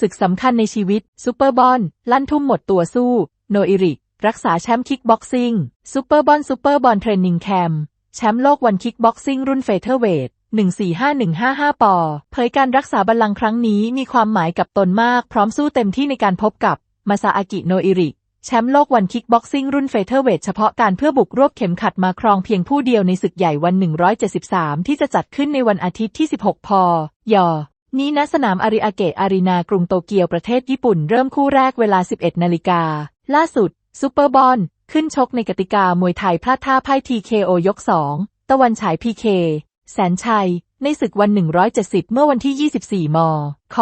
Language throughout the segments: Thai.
ศึกสำคัญในชีวิต ซูเปอร์บอลลั่นทุ่มหมดตัวสู้ โนอิริก รักษาแชมป์คิกบ็อกซิ่ง ซูเปอร์บอลซูเปอร์บอลเทรนนิ่งแคมป์แชมป์โลกวันคิกบ็อกซิ่งรุ่นเฟเธอร์เวท145155 ปอ เผยการรักษาบัลลังก์ครั้งนี้มีความหมายกับตนมาก พร้อมสู้เต็มที่ในการพบกับ มาซาอากิ โนอิริ แชมป์โลกวันคิกบ็อกซิ่งรุ่นเฟเธอร์เวทเฉพาะการเพื่อบุกรวบเข็มขัดมาครองเพียงผู้เดียวในศึกใหญ่วัน 173 ที่จะจัดขึ้นในวันอาทิตย์ที่ 16 พอยอ นี้ณสนามอาริอาเกะอารีนากรุงโตเกียวประเทศญี่ปุ่นเริ่มคู่แรกเวลา 11 นาฬิกา ล่าสุด ซูเปอร์บอลขึ้นชกในกติกามวยไทยพลาดท่าไพ่ TKO ยก 2 ตะวันฉายพีเค แสนชัย ในศึกวัน 170 เมื่อวันที่ 24 มค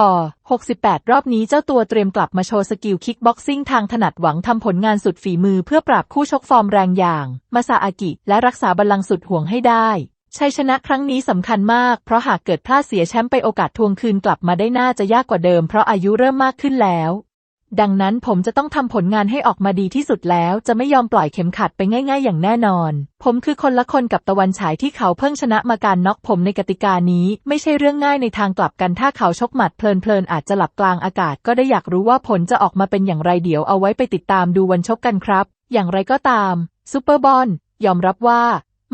68 รอบนี้เจ้าตัวเตรียมกลับมาโชว์สกิลคิกบ็อกซิ่งทางถนัดหวังทำผลงานสุดฝีมือเพื่อปราบคู่ชกฟอร์มแรงอย่าง มาซาอากิ และรักษาบัลลังก์สุดห่วงให้ได้ ชัยชนะครั้งนี้สำคัญมาก เพราะหากเกิดพลาดเสียแชมป์ไปโอกาสทวงคืนกลับมาได้น่าจะยากกว่าเดิมเพราะอายุเริ่มมากขึ้นแล้ว ดังนั้นผมจะต้องทำผลงานให้ออกมาดีที่สุดแล้ว จะไม่ยอมปล่อยเข็มขัดไปง่าย ๆ อย่างแน่นอน ผมคือคนละคนกับตะวันฉายที่เขาเพิ่งชนะมาการน็อกผมในกติกานี้ ไม่ใช่เรื่องง่ายในทางกลับกันถ้าเขาชกหมัดเพลินๆอาจจะหลับกลางอากาศ ก็ได้อยากรู้ว่าผลจะออกมาเป็นอย่างไรเดี๋ยวเอาไว้ไปติดตามดูวันชกกันครับ อย่างไรก็ตามซูเปอร์บอลยอมรับว่า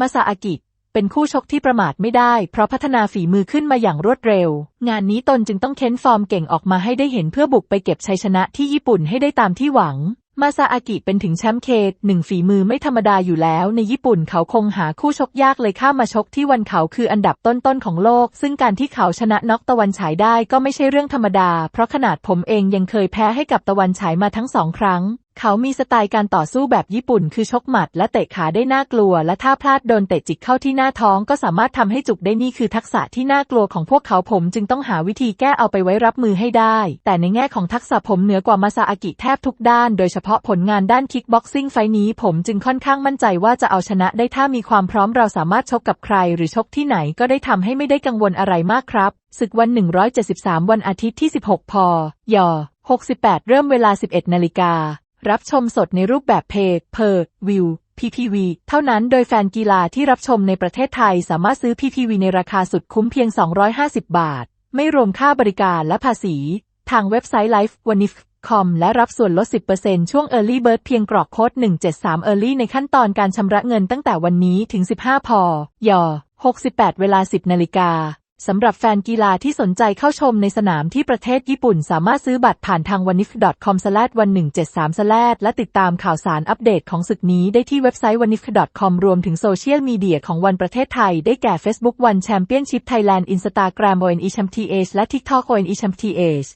มาซาอากิ เป็นคู่ชกที่ประมาทไม่ได้ เพราะพัฒนาฝีมือขึ้นมาอย่างรวดเร็ว งานนี้ตนจึงต้องเค้นฟอร์มเก่งออกมาให้ได้เห็นเพื่อบุกไปเก็บชัยชนะที่ญี่ปุ่นให้ได้ตามที่หวังมาซาอากิเป็นถึงแชมป์เคทหนึ่งฝีมือไม่ธรรมดาอยู่แล้ว ในญี่ปุ่นเขาคงหาคู่ชกยากเลยข้ามาชกที่วันเขาคืออันดับต้นๆของโลก ซึ่งการที่เขาชนะน็อกตะวันฉายได้ก็ไม่ใช่เรื่องธรรมดา เพราะขนาดผมเองยังเคยแพ้ให้กับตะวันฉายมาทั้งสองครั้ง เขามีสไตล์การต่อสู้แบบญี่ปุ่น คือชกหมัดและเตะขาได้น่ากลัว และถ้าพลาดโดนเตะจิกเข้าที่หน้าท้องก็สามารถทำให้จุกได้นี่คือทักษะที่น่ากลัวของพวกเขาผมจึงต้องหาวิธีแก้เอาไปไว้รับมือให้ได้ แต่ในแง่ของทักษะผมเหนือกว่ามาซาอากิแทบทุกด้าน โดยเฉพาะผลงานด้านคิกบ็อกซิ่งไฟนี้ ผมจึงค่อนข้างมั่นใจว่าจะเอาชนะได้ถ้ามีความพร้อมเราสามารถชกกับใคร หรือชกที่ไหนก็ได้ทำให้ไม่ได้กังวลอะไรมากครับศึกวัน 173 วันอาทิตย์ที่ 16พย68 เริ่มเวลา 11 นาฬิกา รับชมสดในรูปแบบเพย์เพอร์วิว PPV เท่านั้นโดยแฟนกีฬาที่รับชมในประเทศไทยสามารถซื้อ PPV ในราคาสุดคุ้มเพียง 250 บาท ไม่รวมค่าบริการและภาษี ทางเว็บไซต์ Live w a n i f com และรับส่วนลด 10%ช่วง Early Bird เพียงกรอกโค้ด 173 Early ในขั้นตอนการชำระเงินตั้งแต่วันนี้ถึง 15 พย 68 เวลา 10 นาฬิกา สำหรับแฟนกีฬาที่สนใจเข้าชมในสนามที่ประเทศญี่ปุ่น สามารถซื้อบัตรผ่านทาง wanif.com/1173 และติดตามข่าวสารอัปเดตของศึกนี้ได้ที่เว็บไซต์ wanif.com รวมถึงโซเชียลมีเดียของวันประเทศไทย ได้แก่ Facebook One Championship Thailand Instagram ONE Champ TH และ TikTok ONE Champ TH